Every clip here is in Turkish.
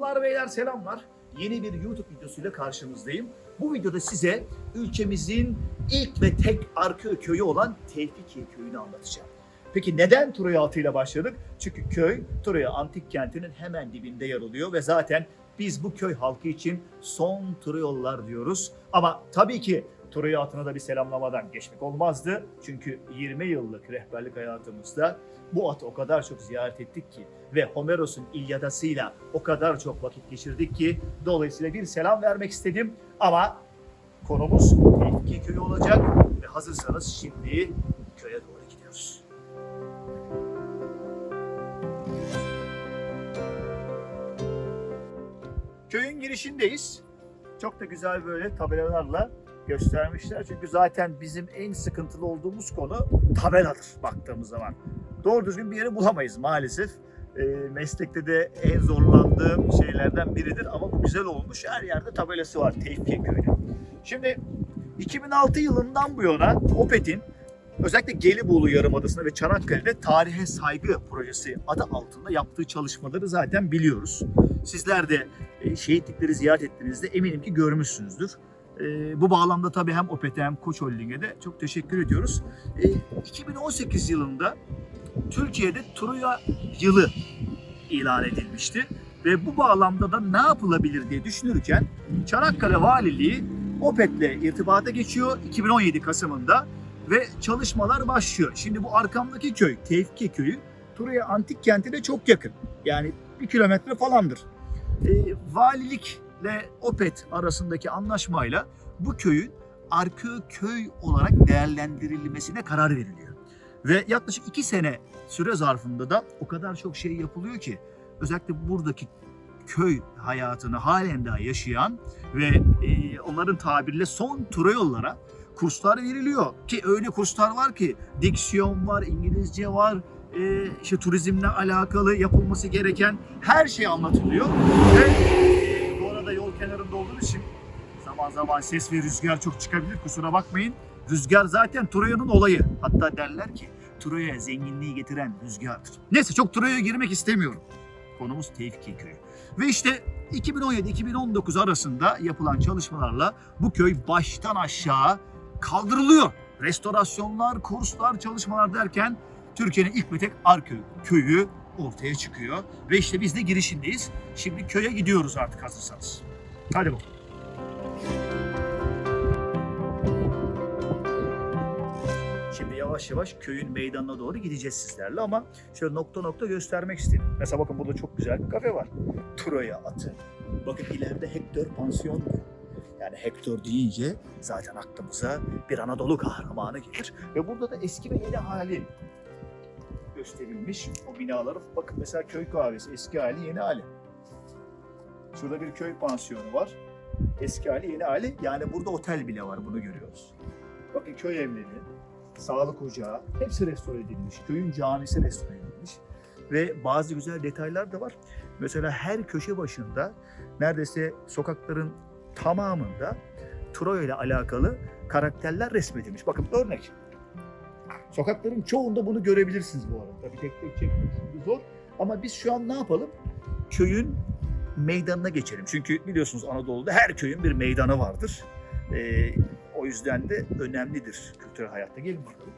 Hanımlar beyler selamlar. Yeni bir YouTube videosuyla karşınızdayım. Bu videoda size ülkemizin ilk ve tek arka köyü olan Tevfikiye köyünü anlatacağım. Peki neden Troya adıyla başladık? Çünkü köy Troya antik kentinin hemen dibinde yer alıyor ve zaten biz bu köy halkı için son Troyalılar diyoruz. Ama tabii ki Troya atına da bir selamlamadan geçmek olmazdı. Çünkü 20 yıllık rehberlik hayatımızda bu atı o kadar çok ziyaret ettik ki ve Homeros'un İlyadası'yla o kadar çok vakit geçirdik ki dolayısıyla bir selam vermek istedim ama konumuz Tevfiki köyü olacak ve hazırsanız şimdi köye doğru gidiyoruz. Köyün girişindeyiz. Çok da güzel böyle tabelalarla göstermişler. Çünkü zaten bizim en sıkıntılı olduğumuz konu tabeladır baktığımız zaman. Doğru düzgün bir yeri bulamayız maalesef. E, meslekte de en zorlandığım şeylerden biridir ama bu güzel olmuş. Her yerde tabelası var Tevfiye Köyü'nün. Şimdi 2006 yılından bu yana Opet'in özellikle Gelibolu Yarımadası'nda ve Çanakkale'de tarihe saygı projesi adı altında yaptığı çalışmaları zaten biliyoruz. Sizler de e, şehitlikleri ziyaret ettiğinizde eminim ki görmüşsünüzdür. E, bu bağlamda tabii hem Opet'e hem Koç Holding'e de çok teşekkür ediyoruz. E, 2018 yılında Türkiye'de Troya yılı ilan edilmişti. Ve bu bağlamda da ne yapılabilir diye düşünürken Çanakkale Valiliği Opet'le irtibata geçiyor 2017 Kasım'ında ve çalışmalar başlıyor. Şimdi bu arkamdaki köy, Tevfike Köyü, Troya Antik Kenti'ne çok yakın. Yani bir kilometre falandır. E, valilikle Opet arasındaki anlaşmayla bu köyün arka köy olarak değerlendirilmesine karar veriliyor. Ve yaklaşık iki sene süre zarfında da o kadar çok şey yapılıyor ki özellikle buradaki köy hayatını halen daha yaşayan ve e, onların tabiriyle son Troyollara kurslar veriliyor. Ki öyle kurslar var ki diksiyon var, İngilizce var, e, işte turizmle alakalı yapılması gereken her şey anlatılıyor. Ve e, bu arada yol için zaman zaman ses ve rüzgar çok çıkabilir kusura bakmayın. Rüzgar zaten Troya'nın olayı. Hatta derler ki Troya'ya zenginliği getiren rüzgardır. Neyse çok Troya'ya girmek istemiyorum. Konumuz Tevfike Köyü. Ve işte 2017-2019 arasında yapılan çalışmalarla bu köy baştan aşağı kaldırılıyor. Restorasyonlar, kurslar, çalışmalar derken Türkiye'nin ilk ve tek Arköy köyü ortaya çıkıyor. Ve işte biz de girişindeyiz. Şimdi köye gidiyoruz artık hazırsanız. Hadi bakalım. Şimdi yavaş yavaş köyün meydanına doğru gideceğiz sizlerle ama şöyle nokta nokta göstermek istedim. Mesela bakın burada çok güzel bir kafe var. Troya atı. Bakın ileride Hector Pansiyon. Yani Hector deyince zaten aklımıza bir Anadolu kahramanı gelir. Ve burada da eski ve yeni hali gösterilmiş o binaların. Bakın mesela köy kahvesi eski hali yeni hali. Şurada bir köy pansiyonu var. Eski hali yeni hali. Yani burada otel bile var bunu görüyoruz. Bakın köy evleri, sağlık ocağı hepsi restore edilmiş. Köyün camisi restore edilmiş. Ve bazı güzel detaylar da var. Mesela her köşe başında neredeyse sokakların tamamında Troya ile alakalı karakterler resmedilmiş. Bakın örnek. Sokakların çoğunda bunu görebilirsiniz bu arada. Tabii tek tek çekmek zor. Ama biz şu an ne yapalım? Köyün meydanına geçelim. Çünkü biliyorsunuz Anadolu'da her köyün bir meydanı vardır. Ee, o yüzden de önemlidir kültürel hayatta. Gelin bakalım.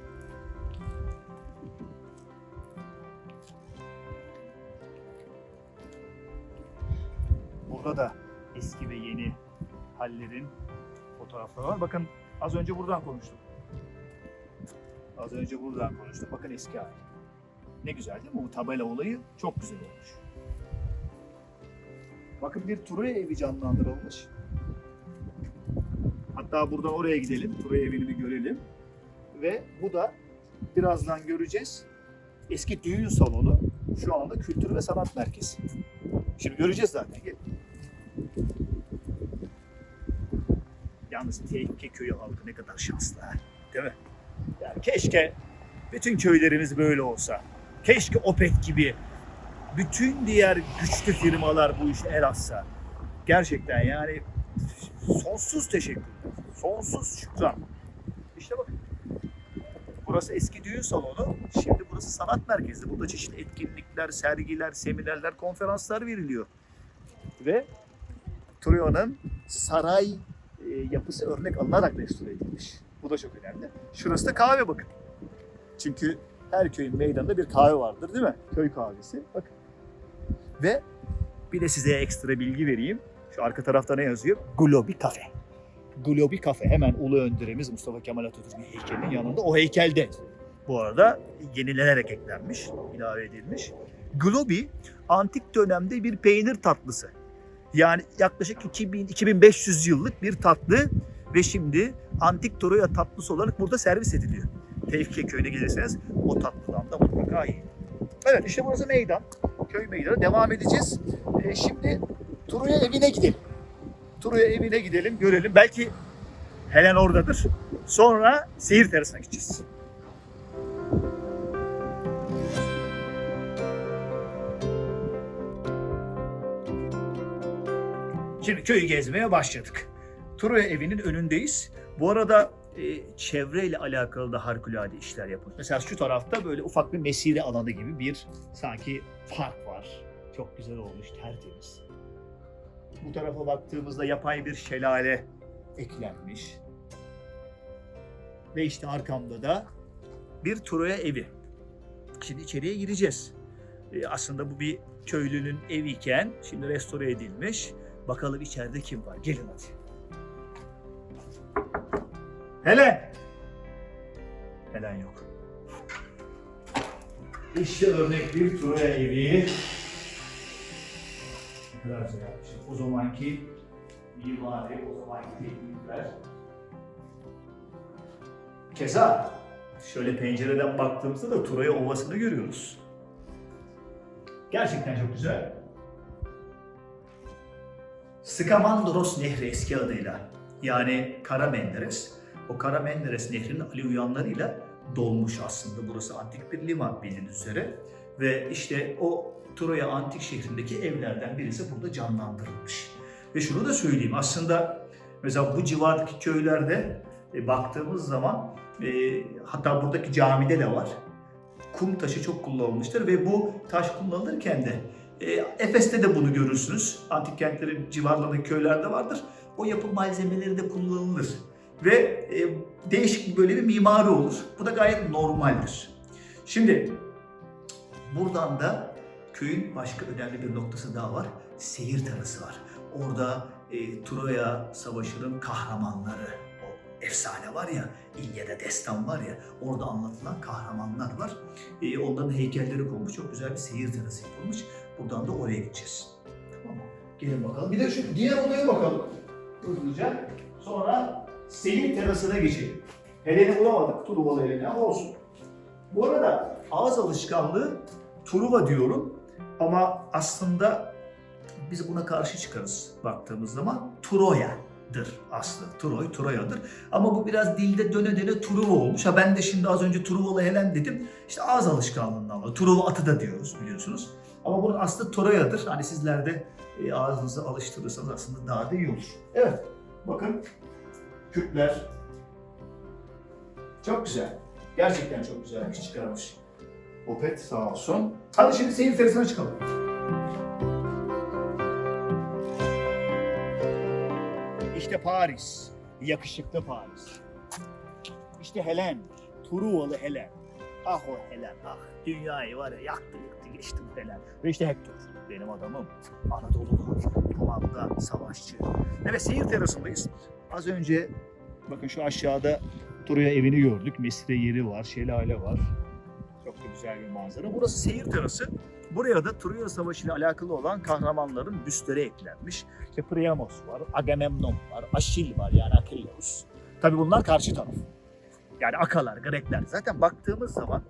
Burada da eski ve yeni hallerin fotoğrafları var. Bakın az önce buradan konuştuk. Az önce buradan konuştuk. Bakın eski hali. Ne güzel değil mi? Bu tabela olayı çok güzel olmuş. Bakın bir Troya evi canlandırılmış. Hatta buradan oraya gidelim. Troya evini bir görelim. Ve bu da birazdan göreceğiz. Eski düğün salonu. Şu anda kültür ve sanat merkezi. Şimdi göreceğiz zaten. Gel. Yalnız Tekke köyü halkı ne kadar şanslı. Değil mi? Yani keşke bütün köylerimiz böyle olsa. Keşke Opet gibi bütün diğer güçlü firmalar bu işe el atsa. Gerçekten yani sonsuz teşekkürler. Sonsuz şükran. İşte bakın. Burası eski düğün salonu. Şimdi burası sanat merkezi. Burada çeşitli etkinlikler, sergiler, seminerler, konferanslar veriliyor. ve Troya'nın saray e, yapısı örnek alınarak restore edilmiş. Bu da çok önemli. Şurası da kahve bakın. Çünkü her köyün meydanında bir kahve vardır değil mi? Köy kahvesi. Bakın. Ve bir de size ekstra bilgi vereyim. Şu arka tarafta ne yazıyor? Globi Cafe. Globi Cafe hemen Ulu Önderimiz Mustafa Kemal Atatürk'ün heykelinin yanında. O heykelde bu arada yenilenerek eklenmiş, ilave edilmiş. Globi antik dönemde bir peynir tatlısı. Yani yaklaşık 2000-2500 yıllık bir tatlı ve şimdi antik Troya tatlısı olarak burada servis ediliyor. Tevfike köyüne gelirseniz o tatlıdan da mutlaka yiyin. Evet işte burası meydan. Köy meydanı. Devam edeceğiz. Ee, şimdi Troya evine gidelim. Troya evine gidelim, görelim. Belki Helen oradadır. Sonra seyir terasına gideceğiz. Şimdi köyü gezmeye başladık. Troya evinin önündeyiz. Bu arada e, çevreyle alakalı da harikulade işler yapılmış. Mesela şu tarafta böyle ufak bir mesire alanı gibi bir sanki park var. Çok güzel olmuş, tertemiz. Bu tarafa baktığımızda yapay bir şelale eklenmiş. Ve işte arkamda da bir Troya evi. Şimdi içeriye gireceğiz. E, aslında bu bir köylünün eviyken şimdi restore edilmiş. Bakalım içeride kim var? Gelin hadi. Helen! Helen yok. İşte örnek bir Troya evi. Ne kadar güzel yapmışım. O zamanki mimari, o zamanki teknikler. Keza şöyle pencereden baktığımızda da Troya Ovası'nı görüyoruz. Gerçekten çok güzel. Skamandros Nehri eski adıyla yani Kara Menderes. O Kara Menderes Nehri'nin alüvyonlarıyla dolmuş aslında. Burası antik bir liman bildiğiniz üzere. Ve işte o Troya antik şehrindeki evlerden birisi burada canlandırılmış. Ve şunu da söyleyeyim aslında mesela bu civardaki köylerde e, baktığımız zaman e, hatta buradaki camide de var. Kum taşı çok kullanılmıştır ve bu taş kullanılırken de e, Efes'te de bunu görürsünüz. Antik kentlerin civarlarındaki köylerde vardır. O yapı malzemeleri de kullanılır. Ve e, değişik böyle bir mimari olur. Bu da gayet normaldir. Şimdi buradan da köyün başka önemli bir noktası daha var. Seyir terası var. Orada e, Troya Savaşı'nın kahramanları, o efsane var ya, İlyada destan var ya, orada anlatılan kahramanlar var. E, onların heykelleri konmuş, çok güzel bir seyir terası yapılmış. Buradan da oraya gideceğiz. Tamam mı? Gelin bakalım. Bir de şu diğer odaya bakalım. Hızlıca. Sonra seyir terasına geçelim. Helen'i bulamadık. Truvalı Helen'i ama olsun. Bu arada ağız alışkanlığı Truva diyorum. Ama aslında biz buna karşı çıkarız baktığımız zaman. Troya'dır aslı. Troy, Troya'dır. Ama bu biraz dilde döne döne Truva olmuş. Ha ben de şimdi az önce Truvalı Helen dedim. İşte ağız alışkanlığından dolayı. Truva atı da diyoruz biliyorsunuz. Ama bunun aslı Troya'dır. Hani sizler de e, ağzınızı alıştırırsanız aslında daha da iyi olur. Evet. Bakın. Kürtler. Çok güzel. Gerçekten çok güzel bir çıkarmış. Opet sağ olsun. Hadi şimdi seyir terasına çıkalım. İşte Paris. Yakışıklı Paris. İşte Helen. Truvalı Helen. Ah o Helen ah. Dünyayı var ya yaktı yıktı geçti bu Helen. Ve işte Hector. Benim adamım. Anadolu'lu. Tamamda savaşçı. Evet seyir terasındayız. Az önce bakın şu aşağıda Troya evini gördük. Mesire yeri var, şelale var. Çok da güzel bir manzara. Burası seyir terası. Buraya da Troya Savaşı ile alakalı olan kahramanların büstleri eklenmiş. İşte Priamos var, Agamemnon var, Aşil var yani Achilleus. Tabii bunlar karşı taraf. Yani Akalar, Grekler. Zaten baktığımız zaman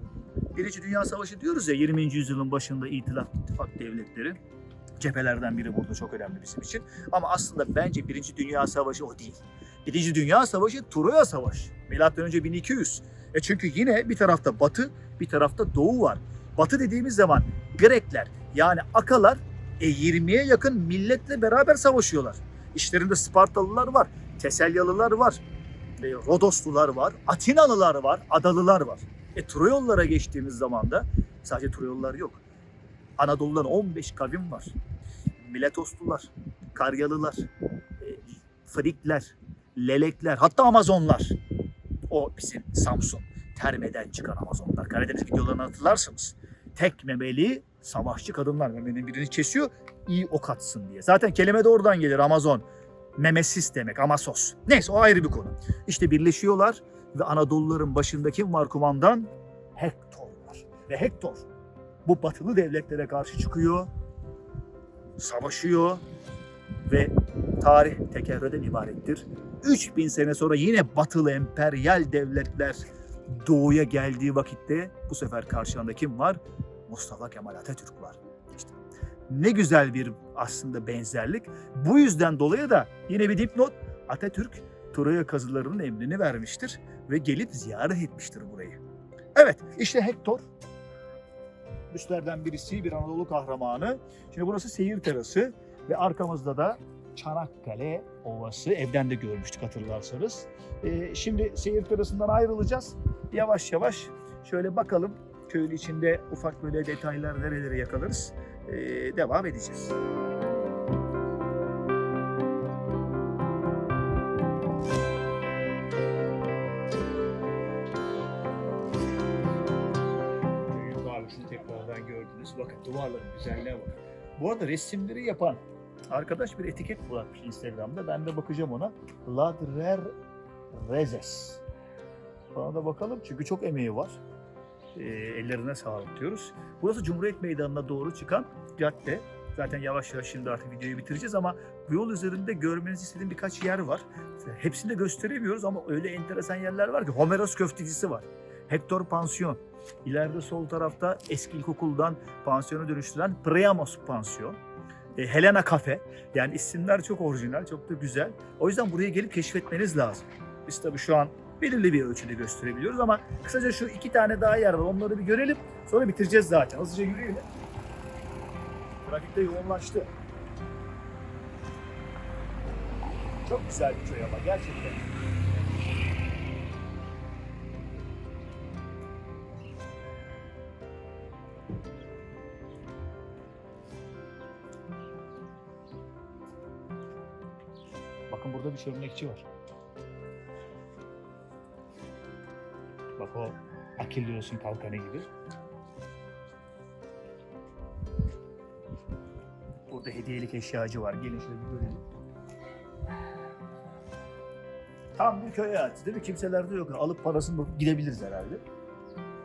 Birinci Dünya Savaşı diyoruz ya 20. yüzyılın başında İtilaf İttifak devletleri cephelerden biri burada çok önemli bizim için. Ama aslında bence Birinci Dünya Savaşı o değil. Birinci Dünya Savaşı Troya Savaşı. Milattan önce 1200. E çünkü yine bir tarafta Batı, bir tarafta Doğu var. Batı dediğimiz zaman Grekler yani Akalar e 20'ye yakın milletle beraber savaşıyorlar. İşlerinde Spartalılar var, Teselyalılar var, e, Rodoslular var, Atinalılar var, Adalılar var. E Troyollara geçtiğimiz zaman da sadece Troyollar yok. Anadolu'dan 15 kavim var. Miletoslular, Karyalılar, e, Frikler, Lelekler, hatta Amazonlar. O bizim Samsun, Terme'den çıkan Amazonlar. Karadeniz videolarını hatırlarsınız. Tek memeli savaşçı kadınlar memenin birini kesiyor, iyi ok atsın diye. Zaten kelime de oradan gelir Amazon. Memesis demek, Amasos. Neyse o ayrı bir konu. İşte birleşiyorlar ve Anadoluların başında kim var kumandan? Hektor var. Ve Hektor bu batılı devletlere karşı çıkıyor, savaşıyor ve tarih tekerrürden ibarettir. 3000 sene sonra yine batılı emperyal devletler doğuya geldiği vakitte bu sefer karşılarında kim var? Mustafa Kemal Atatürk var. İşte ne güzel bir aslında benzerlik. Bu yüzden dolayı da yine bir dipnot Atatürk Troya kazılarının emrini vermiştir ve gelip ziyaret etmiştir burayı. Evet işte Hektor üstlerden birisi bir Anadolu kahramanı. Şimdi burası seyir terası ve arkamızda da Çanakkale Ovası. Evden de görmüştük hatırlarsanız. Ee, şimdi seyir terasından ayrılacağız. Yavaş yavaş şöyle bakalım köyün içinde ufak böyle detaylar nereleri yakalarız. Ee, devam edeceğiz. Gördünüz. Bakın duvarların güzelliğine bakın. Bu arada resimleri yapan arkadaş bir etiket bırakmış Instagram'da. Ben de bakacağım ona. Ladrer Rezes. Bana da bakalım çünkü çok emeği var. Ee, ellerine sağlık diyoruz. Burası Cumhuriyet Meydanı'na doğru çıkan cadde. Zaten yavaş yavaş şimdi artık videoyu bitireceğiz ama bu yol üzerinde görmenizi istediğim birkaç yer var. Hepsini de gösteremiyoruz ama öyle enteresan yerler var ki Homeros köftecisi var. Hector Pansiyon. İleride sol tarafta eski ilkokuldan pansiyona dönüştüren Priamos Pansiyon. E, Helena Cafe. Yani isimler çok orijinal, çok da güzel. O yüzden buraya gelip keşfetmeniz lazım. Biz tabii şu an belirli bir ölçüde gösterebiliyoruz ama kısaca şu iki tane daha yer var. Onları bir görelim. Sonra bitireceğiz zaten. Hızlıca yürüyelim. Trafikte yoğunlaştı. Çok güzel bir köy ama gerçekten. Burada bir çömlekçi var. Bak o Akilios'un kalkanı gibi. Burada hediyelik eşyacı var. Gelin şöyle bir görelim. Tam bir köy hayatı değil mi? Kimseler de yok. Alıp parasını gidebiliriz herhalde.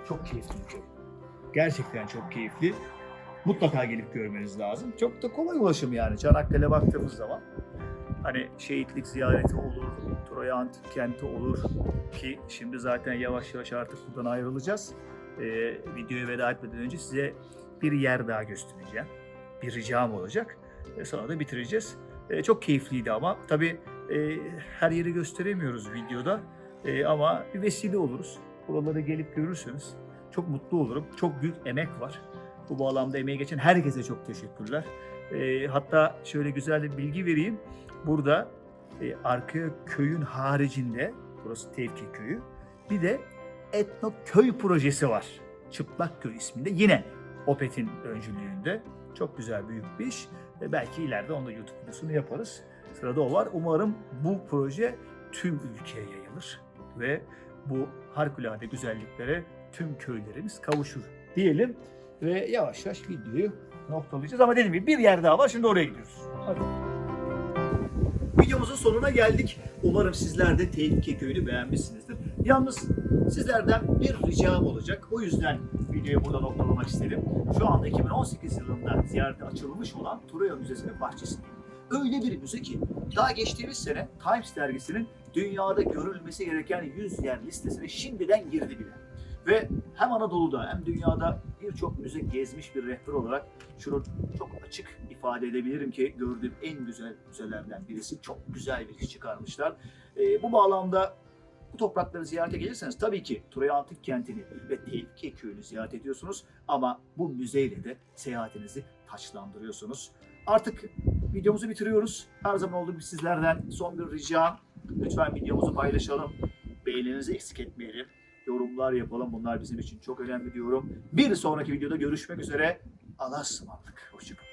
Çok keyifli bir köy. Gerçekten çok keyifli. Mutlaka gelip görmeniz lazım. Çok da kolay ulaşım yani. Çanakkale baktığımız zaman hani şehitlik ziyareti olur, Troya Antik Kenti olur ki şimdi zaten yavaş yavaş artık buradan ayrılacağız. Ee, videoya veda etmeden önce size bir yer daha göstereceğim. Bir ricam olacak. Ve sonra da bitireceğiz. Ee, çok keyifliydi ama tabii e, her yeri gösteremiyoruz videoda. E, ama bir vesile oluruz. Buralara gelip görürseniz çok mutlu olurum. Çok büyük emek var. Bu bağlamda emeği geçen herkese çok teşekkürler. E, hatta şöyle güzel bir bilgi vereyim. Burada e, arka köyün haricinde, burası Tevki köyü, bir de Etno Köy projesi var. Çıplak Köy isminde yine Opet'in öncülüğünde. Çok güzel büyük bir iş. Ve belki ileride onda YouTube videosunu yaparız. Sırada o var. Umarım bu proje tüm ülkeye yayılır ve bu harikulade güzelliklere tüm köylerimiz kavuşur diyelim ve yavaş yavaş videoyu noktalayacağız. Ama dediğim gibi bir yer daha var. Şimdi oraya gidiyoruz. Hadi. Videomuzun sonuna geldik. Umarım sizler de Tehlike Köyü'nü beğenmişsinizdir. Yalnız sizlerden bir ricam olacak. O yüzden videoyu burada noktalamak istedim. Şu anda 2018 yılında ziyarete açılmış olan Troya Müzesi'nin bahçesindeyim. Öyle bir müze ki daha geçtiğimiz sene Times dergisinin dünyada görülmesi gereken 100 yer listesine şimdiden girdi bile. Ve hem Anadolu'da hem dünyada birçok müze gezmiş bir rehber olarak şunu çok açık ifade edebilirim ki gördüğüm en güzel müzelerden birisi. Çok güzel bir iş çıkarmışlar. Ee, bu bağlamda bu toprakları ziyarete gelirseniz tabii ki Troya Antik Kenti'ni ve Tehlike Köyü'nü ziyaret ediyorsunuz. Ama bu müzeyle de seyahatinizi taçlandırıyorsunuz. Artık videomuzu bitiriyoruz. Her zaman olduğu gibi sizlerden son bir ricam. Lütfen videomuzu paylaşalım. Beğeninizi eksik etmeyelim. Yorumlar yapalım. Bunlar bizim için çok önemli diyorum. Bir sonraki videoda görüşmek üzere. Allah'a ısmarladık. Hoşçakalın.